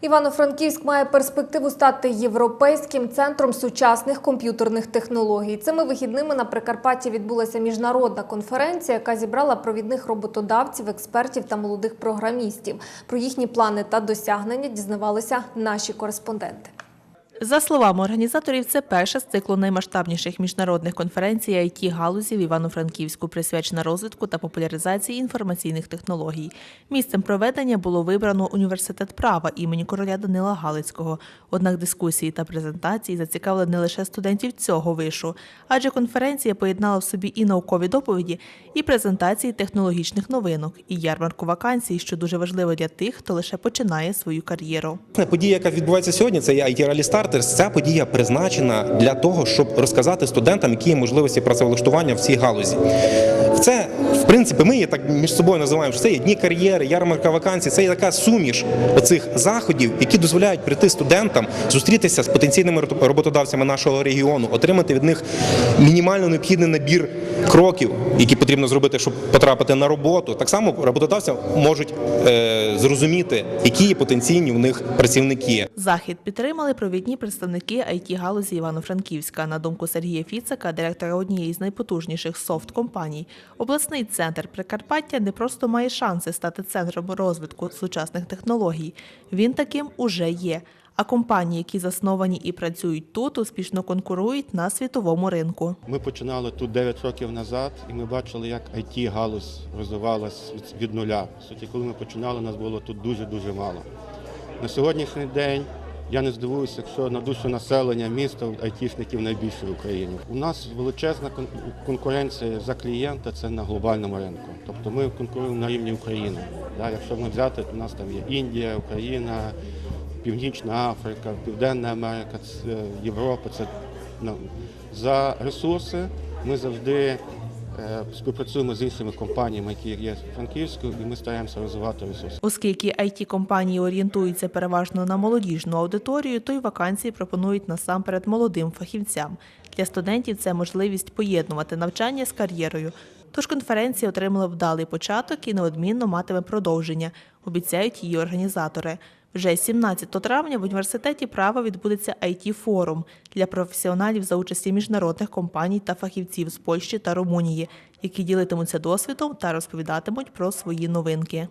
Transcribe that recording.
Івано-Франківськ має перспективу стати європейським центром сучасних комп'ютерних технологій. Цими вихідними на Прикарпатті відбулася міжнародна конференція, яка зібрала провідних роботодавців, експертів та молодих програмістів. Про їхні плани та досягнення дізнавалися наші кореспонденти. За словами організаторів, це перша з циклу наймасштабніших міжнародних конференцій it галузі в Івано-Франківську, присвячена розвитку та популяризації інформаційних технологій. Місцем проведення було вибрано університет права імені короля Данила Галицького. Однак дискусії та презентації зацікавили не лише студентів цього вишу, адже конференція поєднала в собі і наукові доповіді, і презентації технологічних новинок, і ярмарку вакансій, що дуже важливо для тих, хто лише починає свою кар'єру. Подія, яка відбувається сьогодні, це є IT Rally Starters. Ця подія призначена для того, щоб розказати студентам, які є можливості працевлаштування в цій галузі. Це, в принципі, ми так між собою називаємо, що це є дні кар'єри, ярмарка вакансій. Це є така суміш оцих заходів, які дозволяють прийти студентам, зустрітися з потенційними роботодавцями нашого регіону, отримати від них мінімально необхідний набір кроків, які потрібно зробити, щоб потрапити на роботу. Так само роботодавці можуть е, зрозуміти, які є потенційні в них працівники. Захід підтримали провідні представники it галузі Івано-Франківська. На думку Сергія Фіцика, директора однієї з найпотужніших софт-компаній, обласний центр Прикарпаття не просто має шанси стати центром розвитку сучасних технологій. Він таким уже є. А компанії, які засновані і працюють тут, успішно конкурують на світовому ринку. Ми починали тут 9 років назад, і ми бачили, як it галузь розвивалась від, нуля. Суті, коли ми починали, нас було тут дуже дуже мало. На сьогоднішній день я не здивуюся, якщо на душу населення міста айтішників найбільше в Україні. У нас величезна кон- конкуренція за клієнта це на глобальному ринку. Тобто ми конкуруємо на рівні України. Якщо ми взяти, у нас там є Індія, Україна, Північна Африка, Південна Америка, це Європа. Це ну, за ресурси ми завжди е, співпрацюємо з іншими компаніями, які є в Франківську, і ми стараємося розвивати ресурси. Оскільки it компанії орієнтуються переважно на молодіжну аудиторію, то й вакансії пропонують насамперед молодим фахівцям. Для студентів це можливість поєднувати навчання з кар'єрою. Тож конференція отримала вдалий початок і неодмінно матиме продовження, обіцяють її організатори. Вже 17 травня в університеті права відбудеться it форум для професіоналів за участі міжнародних компаній та фахівців з Польщі та Румунії, які ділитимуться досвідом та розповідатимуть про свої новинки.